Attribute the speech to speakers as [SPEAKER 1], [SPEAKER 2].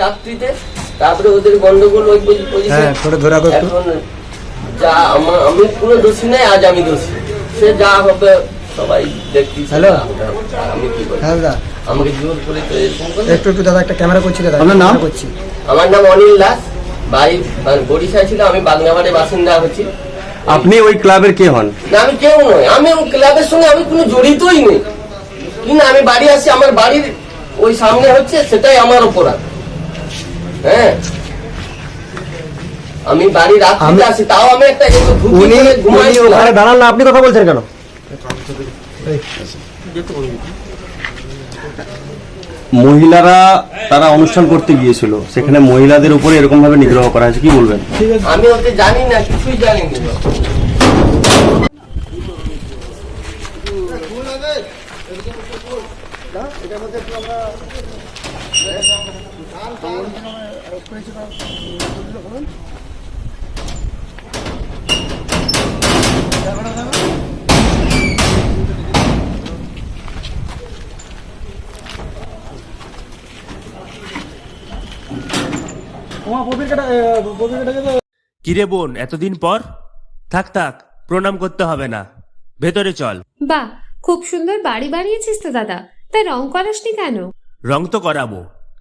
[SPEAKER 1] রাত্রিতে। তারপরে ওদের গন্ডগোল ওই পজিশন
[SPEAKER 2] হ্যাঁ, ধরে
[SPEAKER 1] যা আমার আমি কোনো দোষী নাই আজ আমি দোষী। সে যা হবে সবাই দেখতেছে
[SPEAKER 2] হ্যালো।
[SPEAKER 1] আমি কি করি
[SPEAKER 2] হ্যাঁ দাদা।
[SPEAKER 1] আমাকে জোর করে তো।
[SPEAKER 2] একটু একটু দাদা একটা ক্যামেরা করছি দাদা।
[SPEAKER 3] আপনার নাম?
[SPEAKER 2] করছি।
[SPEAKER 1] আমার নাম অনিল দাস। বাড়ি বরিশায় ছিল আমি বাগনাবাড়ির বাসিন্দা হচ্ছি
[SPEAKER 3] আপনি ওই ক্লাবের কে হন?
[SPEAKER 1] না আমি কেউ নয় আমি ওই ক্লাবের সঙ্গে আমি কোনো জড়িতই নেই। কিন্তু আমি বাড়ি আসছি আমার বাড়ির ওই সামনে হচ্ছে সেটাই আমার অপরাধ। হ্যাঁ। আমি বাড়ি রাত্রিতে আসি তাও আমি একটা
[SPEAKER 2] উনি উনি ওখানে দাঁড়ান না আপনি কথা বলছেন কেন?
[SPEAKER 3] মহিলারা তারা অনুষ্ঠান করতে গিয়েছিল সেখানে মহিলাদের উপরে এরকম ভাবে নিগ্রহ করা হয়েছে কি বলবেন?
[SPEAKER 1] আমি ওকে জানি না কিছুই জানি না।
[SPEAKER 4] কিরে বোন এতদিন পর? থাক থাক প্রণাম করতে হবে না। ভেতরে চল।
[SPEAKER 5] বাহ খুব সুন্দর বাড়ি বানিয়েছিস তো দাদা। তাই রং করাসনি কেন?
[SPEAKER 4] রং তো করাবো।